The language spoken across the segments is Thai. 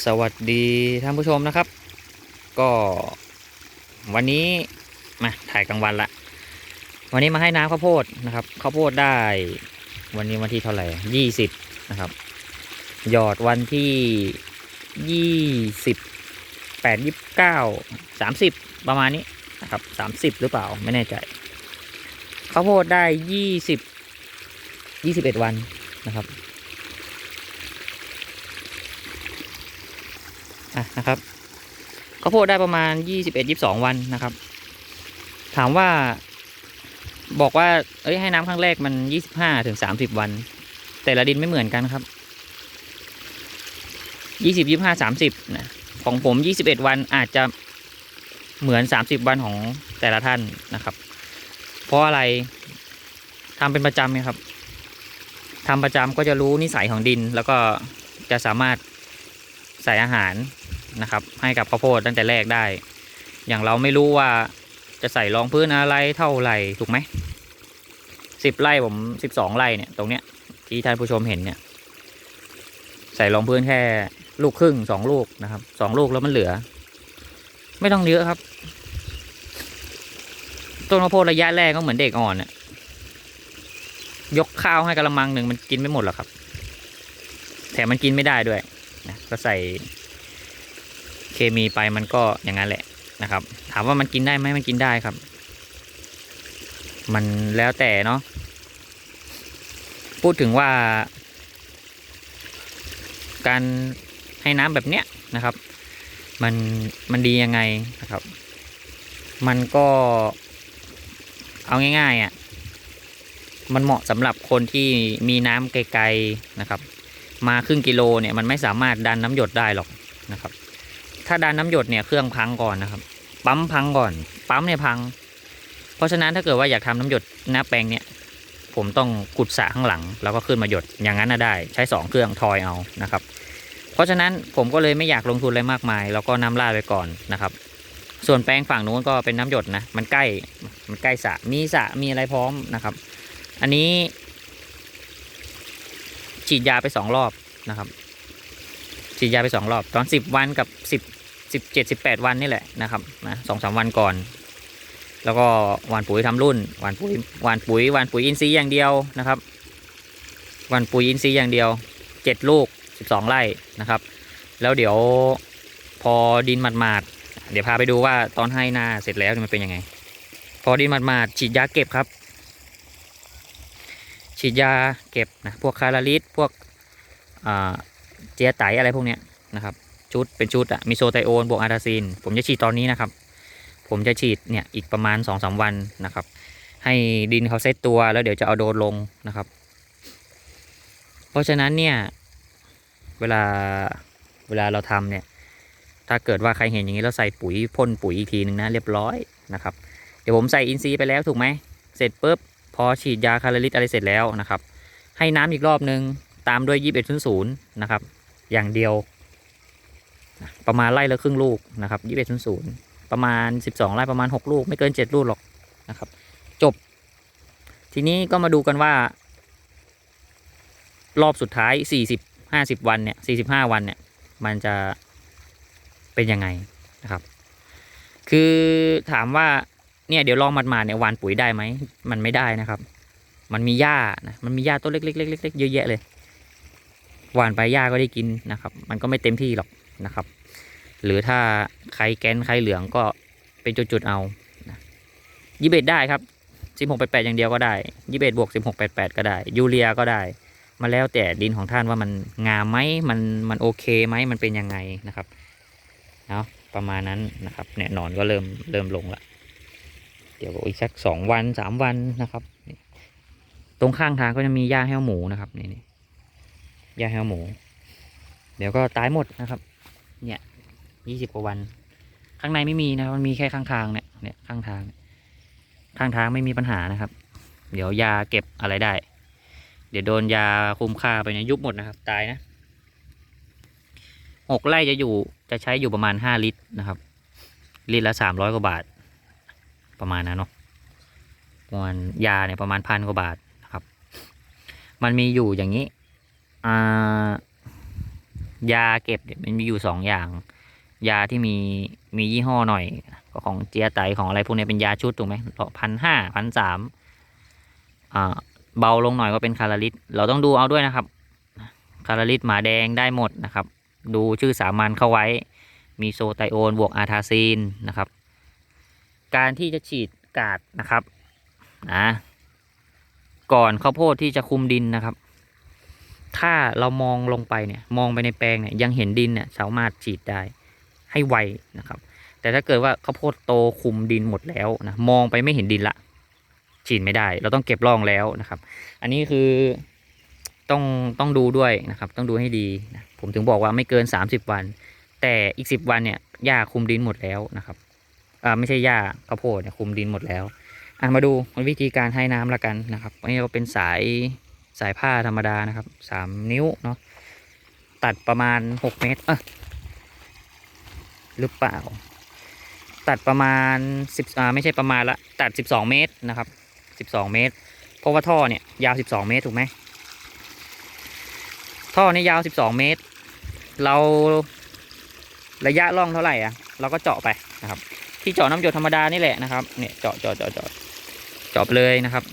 สวัสดีท่านผู้ชมนะครับ ก็วันนี้มาถ่ายกลางวันละ วันนี้มาให้น้ำข้าวโพดนะครับข้าวโพดได้ วันนี้วันที่เท่าไหร่ยี่สิบนะครับ หยอดวันที่ยี่สิบแปดยี่เก้าสามสิบประมาณนี้นะครับสามสิบหรือเปล่าไม่แน่ใจข้าวโพดได้ยี่สิบยี่สิบเอ็ดวันนะครับ อะ นะครับข้าวโพดได้ประมาณยี่สิบเอ็ดยี่สองวันนะครับ ถามว่าบอกว่า เอ้ยให้น้ำครั้งแรกมันยี่สิบห้าถึงสามสิบวัน แต่ละดินไม่เหมือนกันครับยี่สิบยี่ห้าสามสิบนะของผมยี่สิบเอ็ดวันอาจจะเหมือนสามสิบวันของแต่ละท่านนะครับ เพราะอะไรทำเป็นประจำไงครับทำประจำก็จะรู้นิสัยของดิน แล้วก็จะสามารถใส่อาหาร นะครับ ให้กับข้าวโพดตั้งแต่แรกได้ อย่างเราไม่รู้ว่าจะใส่รองพื้นอะไรเท่าไหร่ถูกไหมสิบไร่ผมสิบสองไร่เนี่ยตรงเนี้ยที่ท่านผู้ชมเห็นเนี่ย ใส่รองพื้นแค่ลูกครึ่งสองลูกนะครับสองลูกแล้วมันเหลือ ไม่ต้องเยอะครับต้นข้าวโพดระยะแรกก็เหมือนเด็กอ่อนเนี่ยยกข้าวให้กระมังหนึ่งมันกินไม่หมดหรอกครับแถมมันกินไม่ได้ด้วยนะก็ใส่ มีไปมันก็อย่างนั้นแหละนะครับ ถามว่ามันกินได้ไหมมันกินได้ครับ มันแล้วแต่เนาะพูดถึงว่า การให้น้ำแบบเนี้ยนะครับ มันมันดียังไงนะครับ มันก็เอาง่ายๆอะ่ะมันเหมาะสำหรับคนที่มีน้ำไกลๆนะครับ มาครึ่งกิโลเนี่ยมันไม่สามารถดันน้ำหยดได้หรอกนะครับ ถ้าดันน้ำหยดเนี่ยเครื่องพังก่อนนะครับ ปั๊มพังก่อน ปั๊มเนี่ยพัง เพราะฉะนั้นถ้าเกิดว่าอยากทำน้ำหยดหน้าแปลงเนี่ยผมต้องกุดสระข้างหลัง แล้วก็ขึ้นมาหยดอย่างนั้นนะได้ใช้สองเครื่องทอยเอานะครับ เพราะฉะนั้นผมก็เลยไม่อยากลงทุนอะไรมากมาย แล้วก็น้ำราดไปก่อนนะครับ ส่วนแปลงฝั่งนู้นก็เป็นน้ำหยดนะมันใกล้มันใกล้สระมีสระมีอะไรพร้อมนะครับ อันนี้ ฉีดยาไปสองรอบนะครับฉีดยาไปสองรอบ ตอนสิบวันกับสิบ สิบเจ็ดสิบแปดวันนี่แหละนะครับนะสองสามวันก่อน แล้วก็หวานปุ๋ยทำรุ่นหวานปุ๋ยหวานปุ๋ยหวานปุ๋ยอินทรีย์อย่างเดียวนะครับหวานปุ๋ยอินทรีย์อย่างเดียวเจ็ดลูกสิบสองไร่นะครับ แล้วเดี๋ยวพอดินหมาดๆเดี๋ยวพาไปดูว่าตอนให้นาเสร็จแล้วมันเป็นยังไง พอดินหมาดๆฉีดยาเก็บครับ ฉีดยาเก็บนะพวกคาราลิสพวกเจียไตอะไรพวกเนี้ยนะครับ ชุดเป็นชุดอะมิโซไตโอนบวกอาราซีน ผมจะฉีดตอนนี้นะครับ ผมจะฉีดเนี่ยอีกประมาณ2อสวันนะครับ ให้ดินเขาเซตตัวแล้วเดี๋ยวจะเอาโดนลงนะครับ เพราะฉะนั้นเนี่ย เวลาเวลาเราทำเนี่ย ถ้าเกิดว่าใครเห็นอย่างนี้แล้วใส่ปุ๋ยพ่นปุ๋ยอีกทีหนึ่งนะเรียบร้อยนะครับ เดี๋ยวผมใส่อินทรีย์ไปแล้วถูกไหมเสร็จปุ๊บพอฉีดยาคาราลิสอะไรเสร็จแล้วนะครับ ให้น้ำอีกรอบนึงตามด้วยยี่สิบเอ็ดศูนย์นะครับ อย่างเดียว ประมาณไร่ละครึ่งลูกนะครับยี่สิบเอ็ดศูนย์ประมาณสิบสองไร่ประมาณหกลูก ไม่เกินเจ็ดลูกหรอกนะครับ จบ ทีนี้ก็มาดูกันว่า รอบสุดท้ายสี่สิบห้าสิบวันเนี่ยสี่สิบห้าวันเนี่ย มันจะเป็นยังไงนะครับ คือถามว่าเนี่ยเดี๋ยวลองมันมาเนี่ยหวานปุ๋ยได้ไหม มันไม่ได้นะครับ มันมีหญ้านะมันมีหญ้าต้นเล็กๆๆๆเยอะแยะเลยหวานไปหญ้าก็ได้กินนะครับ มันก็ไม่เต็มที่หรอก นะครับ หรือถ้าใครแกนใครเหลืองก็เป็นจุดๆเอายี่เบได้ครับสิบหกแปดแปดอย่างเดียวก็ได้ยี่เบดบวกสิบหกแปดแปดก็ได้ ยูเรียก็ได้ มาแล้วแต่ดินของท่านว่ามันงามไหมมันมันโอเคไหมมันเป็นยังไงนะครับเนาะประมาณนั้นนะครับเนี่ยหนอนก็เริ่มเริ่มลงละเดี๋ยวอีกสักสองวันสามวันนะครับตรงข้างทางก็จะมีหญ้าแห้วหมูนะครับนี่นี่หญ้าแห้วหมู เดี๋ยวก็ตายหมดนะครับ เนี่ยยี่สิบกว่าวัน ข้างในไม่มีนะมันมีแค่ข้างทางเนี่ยเนี่ยข้างทาง ข้างทางไม่มีปัญหานะครับ เดี๋ยวยาเก็บอะไรได้ เดี๋ยวโดนยาคุมค่าไปเนี่ยยุบหมดนะครับ ตายนะหกไร่จะอยู่จะใช้อยู่ประมาณห้าลิตรนะครับ ลิตรละสามร้อยกว่าบาท ประมาณนั้นเนาะประมาณยาเนี่ยประมาณพันกว่าบาทนะครับ มันมีอยู่อย่างนี้อ่า ยาเก็บเนี่ยมันมีอยู่สองอย่าง ยาที่มีมียี่ห้อหน่อยก็ของเจียไตของอะไรพวกนี้เป็นยาชุดถูกไหมพันห้าพันสามอ่าเบาลงหน่อยก็เป็นคาราลิตเราต้องดูเอาด้วยนะครับ คาราลิตหมาแดงได้หมดนะครับ ดูชื่อสามัญเข้าไว้ มีโซไตโอนบวกอาทาซีนนะครับ การที่จะฉีดกาดนะครับนะก่อนข้าวโพดที่จะคุมดินนะครับ ถ้าเรามองลงไปเนี่ยมองไปในแปลงเนี่ยยังเห็นดินเนี่ยสามารถฉีดได้ให้ไวนะครับ แต่ถ้าเกิดว่าข้าวโพดโตคุมดินหมดแล้วนะมองไปไม่เห็นดินละ ฉีดไม่ได้ เราต้องเก็บร่องแล้วนะครับ อันนี้คือต้องต้องดูด้วยนะครับ ต้องดูให้ดีนะผมถึงบอกว่าไม่เกิน 30 วัน แต่อีก 10 วันเนี่ยหญ้าคุมดินหมดแล้วนะครับอ่าไม่ใช่หญ้าข้าวโพดเนี่ยคุมดินหมดแล้วอะมาดูวิธีการให้น้ำละกันนะครับอันนี้ก็เป็นสาย สายผ้าธรรมดานะครับสามนิ้วเนาะตัดประมาณ6เมตรเออหรือเปล่า ตัดประมาณ10อ่าไม่ใช่ประมาณละตัด12เมตรนะครับ12เมตร เพราะว่าท่อเนี่ยยาว12เมตรถูกไหมท่อเนี่ยยาว12เมตร เราระยะร่องเท่าไหร่อะเราก็เจาะไปนะครับ ที่เจาะน้ำหยดธรรมดานี่แหละนะครับเนี่ยเจาะเจาะเจาะเจาะเจาะเลยนะครับ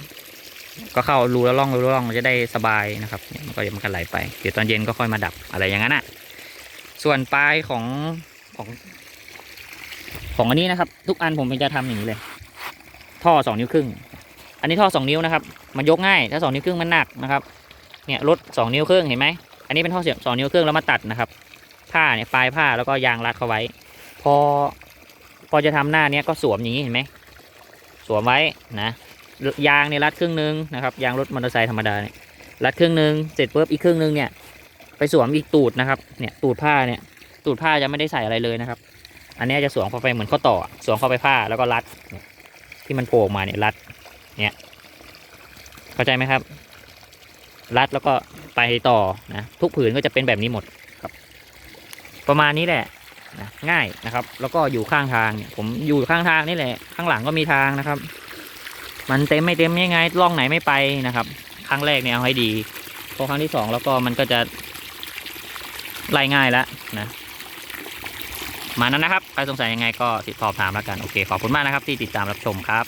ก็เข้ารูแล้วร่องรูแล้วร่องจะได้สบายนะครับเนี่ยมันก็จะมันก็ไหลไปเดี๋ยวตอนเย็นก็ค่อยมาดับอะไรอย่างนั้นอะส่วนปลายของของ ของอันนี้นะครับ ทุกอันผมจะทำอย่างนี้เลย ท่อสองนิ้วครึ่ง อันนี้ท่อสองนิ้วนะครับ มันยกง่ายถ้าสองนิ้วครึ่งมันหนักนะครับ เนี่ยรถสองนิ้วครึ่งเห็นไหมอันนี้เป็นท่อเสียบสองนิ้วครึ่งแล้วมาตัดนะครับ ผ้าเนี่ยปลายผ้าแล้วก็ยางรัดเข้าไว้ พอพอจะทำหน้าเนี้ยก็สวมอย่างนี้เห็นไหมสวมไว้นะ ยางเนี่ยรัดครึ่งนึงนะครับยางรถมอเตอร์ไซค์ธรรมดาเนี่ยรัดครึ่งนึงเสร็จปุ๊บอีกครึ่งนึงเนี่ยไปสวมอีกตูดนะครับเนี่ยตูดผ้าเนี่ยตูดผ้าจะไม่ได้ใส่อะไรเลยนะครับ อันนี้จะสวมเข้าไปเหมือนข้อต่อสวมเข้าไปผ้าแล้วก็รัดที่มันโผล่มาเนี่ยรัดเนี่ยเข้าใจไหมครับ รัดแล้วก็ไปต่อนะทุกผืนก็จะเป็นแบบนี้หมดครับ ประมาณนี้แหละนะง่ายนะครับ แล้วก็อยู่ข้างทางเนี่ยผมอยู่ข้างทางนี่แหละ ข้างหลังก็มีทางนะครับ มันเต็มไม่เต็มยังไงล่องไหนไม่ไปนะครับ ครั้งแรกเนี่ยเอาให้ดีพอครั้งที่สองแล้วก็มันก็จะไล่ง่ายแล้วนะมานั้นนะครับใครสงสัยยังไงก็ติดสอบถามแล้วกันโอเคขอบคุณมากนะครับที่ติดตามรับชมครับ